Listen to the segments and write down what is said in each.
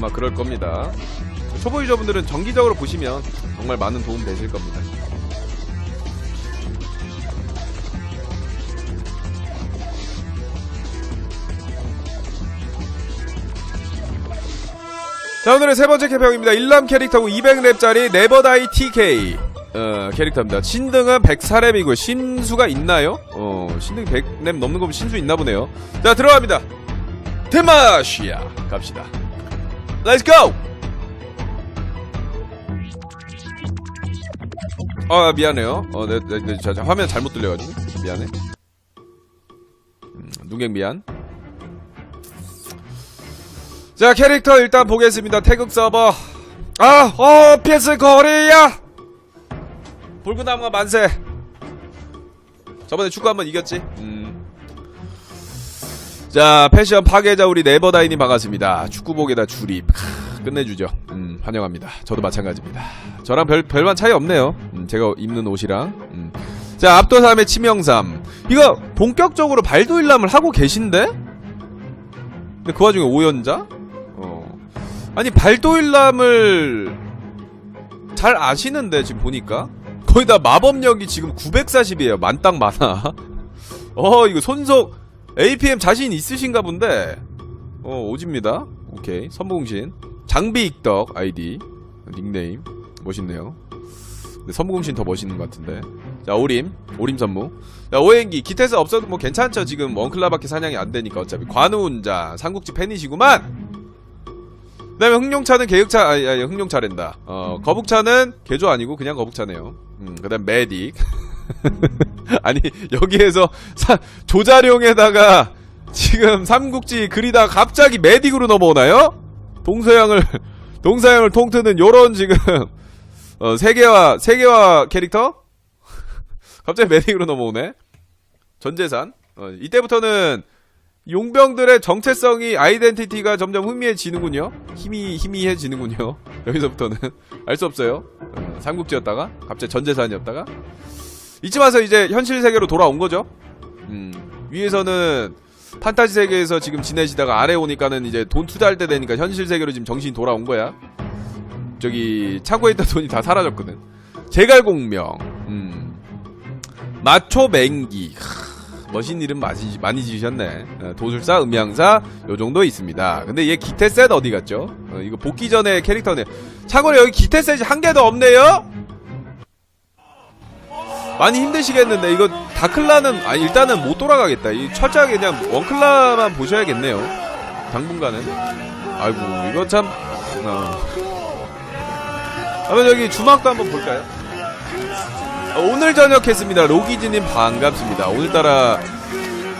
아마 그럴 겁니다. 초보 유저분들은 정기적으로 보시면 정말 많은 도움 되실 겁니다. 자 오늘의 세 번째 개평입니다. 일람 캐릭터고 200렙짜리 네버다이 TK 어, 캐릭터입니다. 신등은 104렙이고 신수가 있나요? 어 신등 100렙 넘는 거면 신수 있나 보네요. 자 들어갑니다. 데마시아 갑시다. 렛츠 고! 아 미안해요. 어, 내, 내, 내, 자, 자, 화면 잘못 들려가지고 미안해. 음, 눈갱 미안. 자 캐릭터 일단 보겠습니다. 태극 서버. 아, 어, PS 거리야. 불구나무가 만세. 저번에 축구 한번 이겼지. 음. 자 패션 파괴자 우리 네버다인이 반갑습니다. 축구복에다 줄입 크, 끝내주죠. 음, 환영합니다. 저도 마찬가지입니다. 저랑 별 별반 차이 없네요. 음, 제가 입는 옷이랑. 음. 자 압도삼의 치명삼. 이거 본격적으로 발도일람을 하고 계신데? 근데 그 와중에 오연자? 어. 아니 발도일람을 잘 아시는데 지금 보니까 거기다 마법력이 지금 940이에요. 만땅 많아. 어 이거 손속 APM 자신 있으신가 본데. 어 오집니다. 오케이. 선무공신. 장비 익덕 아이디. 닉네임. 멋있네요. 근데 선무공신 더 멋있는 것 같은데. 자 오림. 오림 선무 자 오행기. 기태스 없어도 뭐 괜찮죠. 지금 원클라밖에 사냥이 안 되니까 어차피. 관우운자. 삼국지 팬이시구만. 그 다음에 흥룡차는 계획차 아니 아니 흥룡차랜다. 어 거북차는 개조 아니고 그냥 거북차네요. 음그 다음 메딕 아니 여기에서 사, 조자룡에다가 지금 삼국지 그리다 갑자기 메딕으로 넘어오나요? 동서양을 동서양을 통트는 요런 지금 어, 세계화 세계화 캐릭터? 갑자기 메딕으로 넘어오네. 전재산. 어, 이때부터는 용병들의 정체성이 아이덴티티가 점점 희미해지는군요. 희미 희미해지는군요. 여기서부터는 알 수 없어요. 어, 삼국지였다가 갑자기 전재산이었다가 이쯤 와서 이제 현실 세계로 돌아온 거죠. 음, 위에서는 판타지 세계에서 지금 지내시다가 아래 오니까는 이제 돈 투자할 때 되니까 현실 세계로 지금 정신이 돌아온 거야. 저기 창고에 있던 돈이 다 사라졌거든. 제갈공명, 음, 마초맹기, 하, 멋있는 이름 많이, 많이 지으셨네. 어, 도술사, 음양사, 요 정도 있습니다. 근데 얘 기태셋 어디 갔죠? 어, 이거 복귀 전에 캐릭터네. 참고로 여기 기태셋이 한 개도 없네요? 많이 힘드시겠는데 이거 다클라는 아 일단은 못 돌아가겠다. 이 철저하게 그냥 원클라만 보셔야겠네요. 당분간은. 아이고 이거 참. 어. 한번 여기 주막도 한번 볼까요? 어, 오늘 저녁 했습니다. 로기즈님 반갑습니다. 오늘따라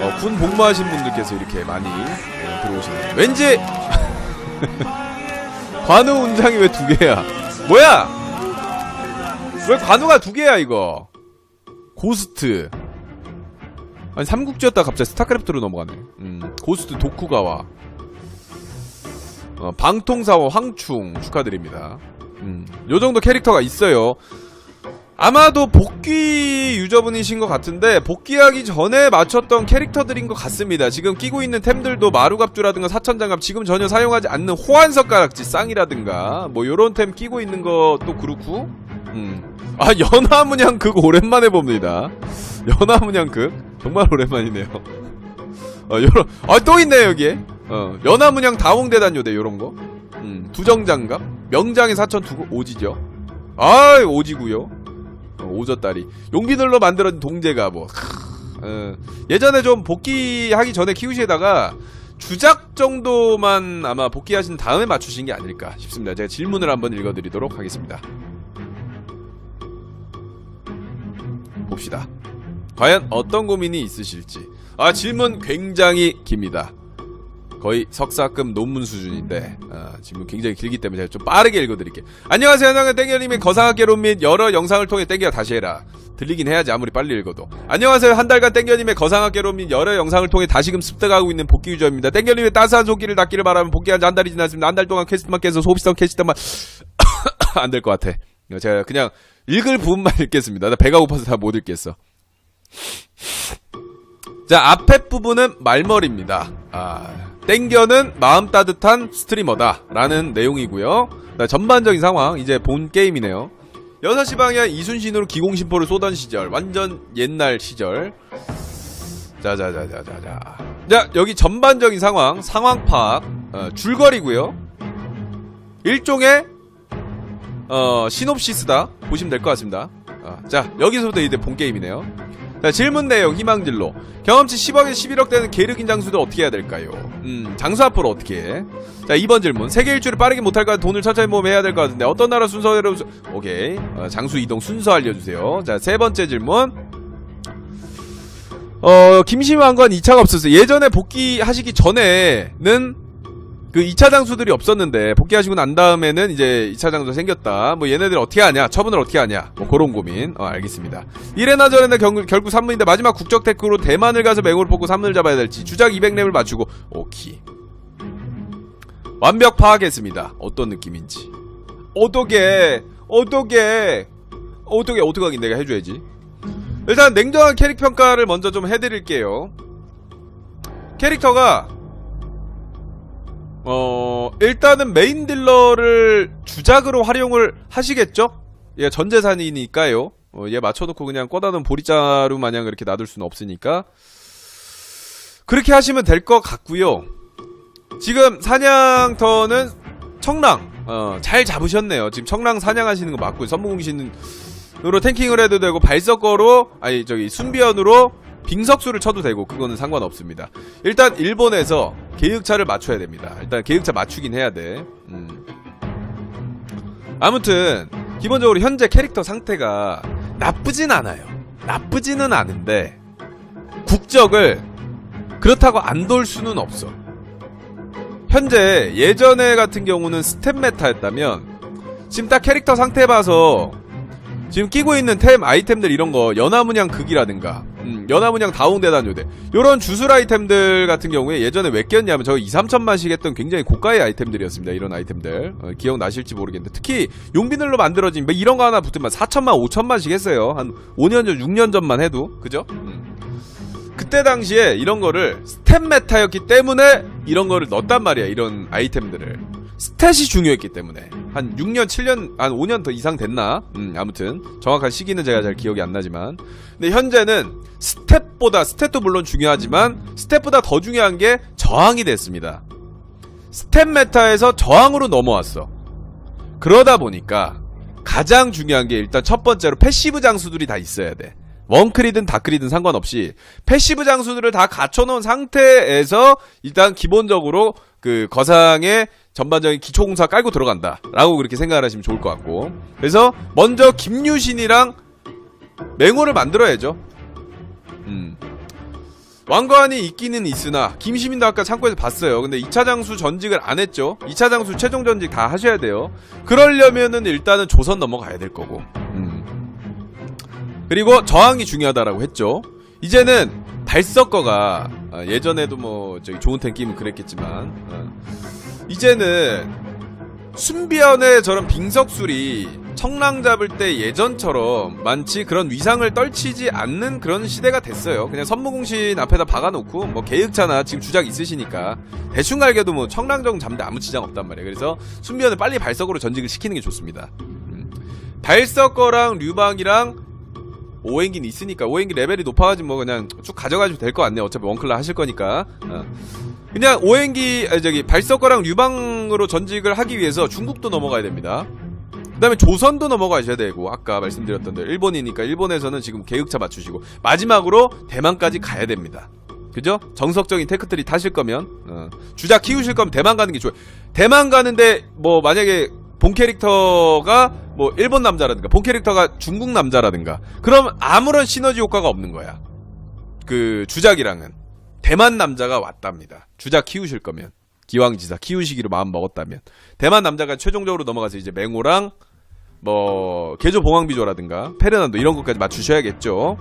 어, 군 복무하신 분들께서 이렇게 많이 어, 들어오시네요. 왠지 관우 운장이 왜 두 개야? 뭐야? 왜 관우가 두 개야 이거? 고스트. 아니 삼국지였다 갑자기 스타크래프트로 넘어가네. 음, 고스트 도쿠가와 어, 방통사와 황충 축하드립니다. 음, 요정도 캐릭터가 있어요. 아마도 복귀 유저분이신 것 같은데 복귀하기 전에 맞췄던 캐릭터들인 것 같습니다. 지금 끼고 있는 템들도 마루갑주라든가 사천장갑 지금 전혀 사용하지 않는 호환 석가락지 쌍이라든가 뭐 요런 템 끼고 있는 것도 그렇고 음. 아 연화문양 극 오랜만에 봅니다. 연화문양 극 정말 오랜만이네요. 어 요런 아또 있네 여기에. 어 연화문양 다홍대단 요대 요런 거. 음 두정장갑 명장의 사천 두고 오지죠. 아 오지구요. 어, 오졌다리 용비들로 만들어진 동제가 뭐. 어, 예전에 좀 복귀하기 전에 키우시다가 주작 정도만 아마 복귀하신 다음에 맞추신 게 아닐까 싶습니다. 제가 질문을 한번 읽어드리도록 하겠습니다. 봅시다. 과연 어떤 고민이 있으실지. 아, 질문 굉장히 깁니다. 거의 석사급 논문 수준인데, 아, 질문 굉장히 길기 때문에 제가 좀 빠르게 읽어드릴게요. 안녕하세요, 현황의 땡겨님의 거상학개론 및 여러 영상을 통해 땡겨 다시 해라. 들리긴 해야지, 아무리 빨리 읽어도. 안녕하세요, 한 달간 땡겨님의 거상학개론 및 여러 영상을 통해 다시금 습득하고 있는 복귀 유저입니다. 땡겨님의 따스한 손길을 닿기를 바라면 복귀한 지 한 달이 지났습니다. 한 달 동안 깨서 소비성 캐시트만 안 될 것 같아. 제가 그냥 읽을 부분만 읽겠습니다. 나 배가 고파서 다 못 읽겠어. 자, 앞에 부분은 말머리입니다. 아, 땡겨는 마음 따뜻한 스트리머다 라는 내용이고요. 자, 전반적인 상황 이제 본 게임이네요. 6시 방향 이순신으로 기공심포를 쏘던 시절 완전 옛날 시절 자자자자자자 자 여기 전반적인 상황 상황 파악 어, 줄거리고요 일종의 어 시놉시스다 보시면 될 것 같습니다. 어, 자 여기서부터 이제 본 게임이네요. 자 질문 내용 희망진로. 경험치 10억에 11억 되는 게르긴 장수들 어떻게 해야 될까요? 음 장수 앞으로 어떻게 해? 자 2번 질문. 세계 일주를 빠르게 못할 까 돈을 천천히 모으면 해야 될 것 같은데 어떤 나라 순서대로 수- 오케이. 어, 장수 이동 순서 알려주세요. 자 세 번째 질문. 어, 김심환관 2차가 없었어요. 예전에 복귀하시기 전에는 그 2차 장수들이 없었는데 복귀하시고 난 다음에는 이제 2차 장수 생겼다. 뭐 얘네들 어떻게 하냐? 처분을 어떻게 하냐? 뭐 그런 고민. 어, 알겠습니다. 이래나 저래나 결국, 결국 3문인데 마지막 국적 테크로 대만을 가서 맹호를 뽑고 3문을 잡아야 될지 주작 200렙을 맞추고 오키. 완벽 파악했습니다. 어떤 느낌인지. 어떻게 어떻게 어떻게 어떻게 하긴 내가 해줘야지. 일단 냉정한 캐릭 평가를 먼저 좀 해드릴게요. 캐릭터가 어 일단은 메인 딜러를 주작으로 활용을 하시겠죠? 얘 전재산이니까요. 어, 얘 맞춰놓고 그냥 꺼다놓은 보리자루 마냥 이렇게 놔둘 수는 없으니까 그렇게 하시면 될 것 같고요. 지금 사냥터는 청랑 어, 잘 잡으셨네요. 지금 청랑 사냥하시는 거 맞고요. 선무공신으로 탱킹을 해도 되고 발석거로 아니 저기 순비연으로 빙석수를 쳐도 되고 그거는 상관없습니다. 일단 일본에서 계획차를 맞춰야 됩니다. 일단 계획차 맞추긴 해야 돼. 음. 아무튼 기본적으로 현재 캐릭터 상태가 나쁘진 않아요. 나쁘지는 않은데 국적을 그렇다고 안 돌 수는 없어. 현재 예전에 같은 경우는 스텝 메타였다면 지금 딱 캐릭터 상태 봐서 지금 끼고 있는 템 아이템들 이런 거 연화문양 극이라든가 음, 연화문양 다운대단 요대. 요런 주술 아이템들 같은 경우에 예전에 왜 꼈냐면 저 2, 3천만씩 했던 굉장히 고가의 아이템들이었습니다 이런 아이템들. 어, 기억나실지 모르겠는데. 특히 용비늘로 만들어진 뭐 이런 거 하나 붙으면 4천만 5천만씩 했어요. 한 5년 전 6년 전만 해도. 그죠? 음. 그때 당시에 이런 거를 스탯 메타였기 때문에 이런 거를 넣었단 말이야 이런 아이템들을 스탯이 중요했기 때문에. 한 6년 7년 한 5년 더 이상 됐나? 음 아무튼 정확한 시기는 제가 잘 기억이 안 나지만. 근데 현재는 스탯보다 스탯도 물론 중요하지만 스탯보다 더 중요한 게 저항이 됐습니다. 스탯 메타에서 저항으로 넘어왔어. 그러다 보니까 가장 중요한 게 일단 첫 번째로 패시브 장수들이 다 있어야 돼. 원클이든 다클이든 상관없이 패시브 장수들을 다 갖춰놓은 상태에서 일단 기본적으로 그 거상의 전반적인 기초공사 깔고 들어간다 라고 그렇게 생각을 하시면 좋을 것 같고. 그래서 먼저 김유신이랑 맹호를 만들어야죠. 음. 왕관이 있기는 있으나 김시민도 아까 창고에서 봤어요. 근데 2차 장수 전직을 안 했죠. 2차 장수 최종 전직 다 하셔야 돼요. 그러려면은 일단은 조선 넘어가야 될 거고. 음. 그리고 저항이 중요하다라고 했죠. 이제는 발석거가 아, 예전에도 뭐 저기 좋은 템 끼면 그랬겠지만 어, 이제는 순비연의 저런 빙석술이 청랑 잡을 때 예전처럼 많지 그런 위상을 떨치지 않는 그런 시대가 됐어요. 그냥 선무공신 앞에다 박아놓고 뭐 계획차나 지금 주작 있으시니까 대충 갈겨도 뭐 청랑정 잡는데 아무 지장 없단 말이에요. 그래서 순비연을 빨리 발석으로 전직을 시키는 게 좋습니다. 음. 발석거랑 류방이랑 오행기는 있으니까 오행기 레벨이 높아가지고 뭐 그냥 쭉 가져가시면 될 것 같네요. 어차피 원클라 하실 거니까. 어. 그냥 오행기 아니, 저기 발석거랑 유방으로 전직을 하기 위해서 중국도 넘어가야 됩니다. 그 다음에 조선도 넘어가셔야 되고 아까 말씀드렸던 대로 일본이니까 일본에서는 지금 계획차 맞추시고 마지막으로 대만까지 가야 됩니다. 그죠? 정석적인 테크트리 타실 거면 어. 주작 키우실 거면 대만 가는 게 좋아요. 대만 가는데 뭐 만약에 본 캐릭터가 뭐 일본 남자라든가 본 캐릭터가 중국 남자라든가 그럼 아무런 시너지 효과가 없는 거야. 그 주작이랑은 대만 남자가 왔답니다. 주작 키우실 거면 기왕지사 키우시기로 마음 먹었다면 대만 남자가 최종적으로 넘어가서 이제 맹호랑 뭐 개조 봉황비조라든가 페르난도 이런 것까지 맞추셔야겠죠.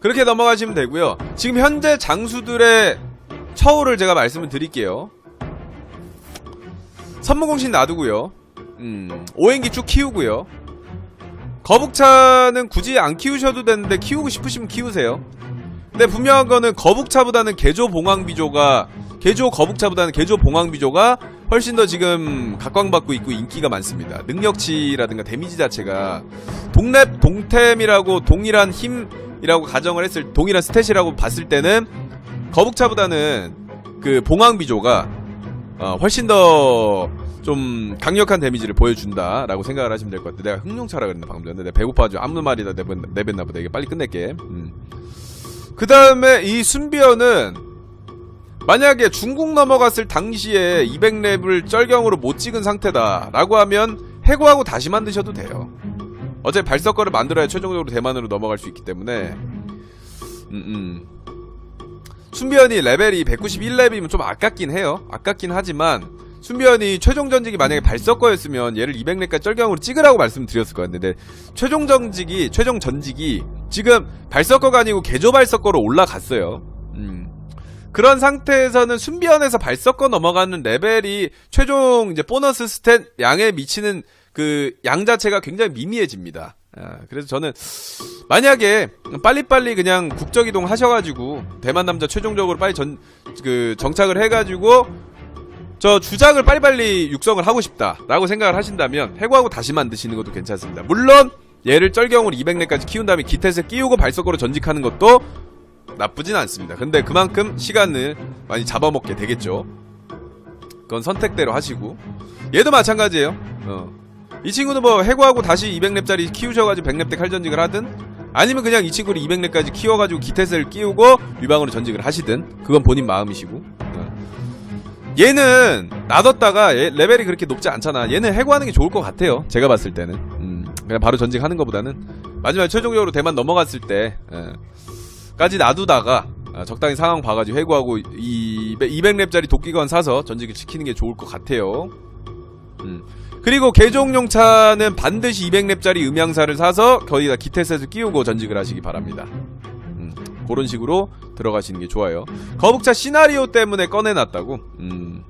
그렇게 넘어가시면 되고요. 지금 현재 장수들의 처우를 제가 말씀을 드릴게요. 선무공신 놔두고요. 음, 오행기 쭉 키우고요. 거북차는 굳이 안 키우셔도 되는데 키우고 싶으시면 키우세요. 근데 분명한 거는 거북차보다는 개조 봉황 비조가 개조 거북차보다는 개조 봉황 비조가 훨씬 더 지금 각광받고 있고 인기가 많습니다. 능력치라든가 데미지 자체가 동랩 동템이라고 동일한 힘이라고 가정을 했을 동일한 스탯이라고 봤을 때는 거북차보다는 그 봉황 비조가 어, 훨씬 더 좀 강력한 데미지를 보여준다라고 생각을 하시면 될 것 같아요. 내가 흑룡차라 그랬나 방금 전에 내가 배고파가지고 아무 말이나 내뱉, 내뱉나 보다. 이게 빨리 끝낼게. 음. 그 다음에 이 순비어는 만약에 중국 넘어갔을 당시에 200렙을 쩔경으로 못 찍은 상태다 라고 하면 해고하고 다시 만드셔도 돼요. 어차피 발석거를 만들어야 최종적으로 대만으로 넘어갈 수 있기 때문에 음, 음. 순비언이 레벨이 191렙이면 좀 아깝긴 해요. 아깝긴 하지만 순비언이 최종 전직이 만약에 발석거였으면 얘를 200렙까지 쩔경으로 찍으라고 말씀드렸을 거예요. 근데 최종 전직이 최종 전직이 지금 발석거가 아니고 개조 발석거로 올라갔어요. 음. 그런 상태에서는 순비언에서 발석거 넘어가는 레벨이 최종 이제 보너스 스탯 양에 미치는 그 양 자체가 굉장히 미미해집니다. 아, 그래서 저는 만약에 빨리빨리 그냥 국적 이동 하셔가지고 대만 남자 최종적으로 빨리 전 그 정착을 해가지고 저 주작을 빨리빨리 육성을 하고 싶다라고 생각을 하신다면 해고하고 다시 만드시는 것도 괜찮습니다. 물론 얘를 쩔경으로 200렙까지 키운 다음에 기태세 끼우고 발석거로 전직하는 것도 나쁘진 않습니다. 근데 그만큼 시간을 많이 잡아먹게 되겠죠. 그건 선택대로 하시고 얘도 마찬가지예요. 어. 이 친구는 뭐 해고하고 다시 200렙짜리 키우셔가지고 100렙 때 칼전직을 하든 아니면 그냥 이 친구를 200렙까지 키워가지고 기태세를 끼우고 유방으로 전직을 하시든 그건 본인 마음이시고 어. 얘는 놔뒀다가 얘 레벨이 그렇게 높지 않잖아 얘는 해고하는 게 좋을 것 같아요 제가 봤을 때는 음, 그냥 바로 전직하는 것보다는 마지막에 최종적으로 대만 넘어갔을 때 예, 까지 놔두다가 아, 적당히 상황 봐가지고 해고하고 이 200렙짜리 도끼건 사서 전직을 지키는 게 좋을 것 같아요 음. 그리고 개종용 차는 반드시 200렙짜리 음향사를 사서 거기다 기태셋을 끼우고 전직을 하시기 바랍니다. 음, 그런 식으로 들어가시는 게 좋아요. 거북차 시나리오 때문에 꺼내놨다고? 음.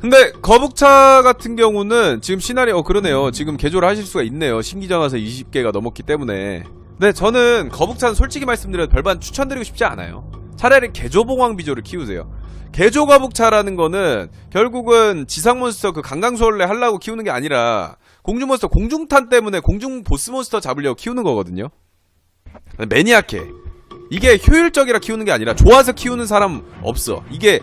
근데 거북차 같은 경우는 지금 시나리오 어, 그러네요. 지금 개조를 하실 수가 있네요. 신기장화서 20개가 넘었기 때문에. 근데 저는 거북차는 솔직히 말씀드려도 별반 추천드리고 싶지 않아요. 차라리 개조봉황 비조를 키우세요. 개조 거북차라는 거는 결국은 지상 몬스터 그 강강수월래 하려고 키우는 게 아니라 공중 몬스터 공중탄 때문에 공중 보스 몬스터 잡으려고 키우는 거거든요. 매니악해. 이게 효율적이라 키우는 게 아니라 좋아서 키우는 사람 없어. 이게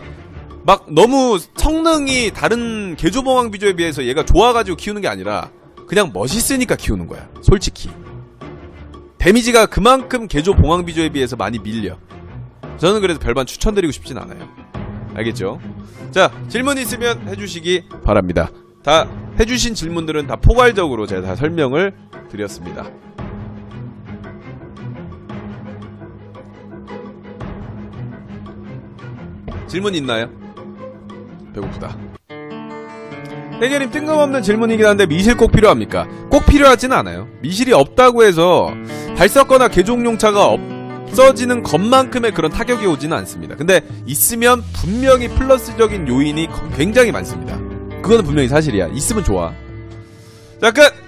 막 너무 성능이 다른 개조봉황 비조에 비해서 얘가 좋아가지고 키우는 게 아니라 그냥 멋있으니까 키우는 거야. 솔직히. 데미지가 그만큼 개조 봉황 비조에 비해서 많이 밀려. 저는 그래서 별반 추천드리고 싶진 않아요. 알겠죠? 자, 질문 있으면 해주시기 바랍니다. 다 해주신 질문들은 다 포괄적으로 제가 다 설명을 드렸습니다. 질문 있나요? 배고프다. 해결님 뜬금없는 질문이긴 한데 미실 꼭 필요합니까? 꼭 필요하지는 않아요. 미실이 없다고 해서 발석거나 개종용차가 없어지는 것만큼의 그런 타격이 오지는 않습니다. 근데 있으면 분명히 플러스적인 요인이 굉장히 많습니다. 그거는 분명히 사실이야. 있으면 좋아. 자, 끝!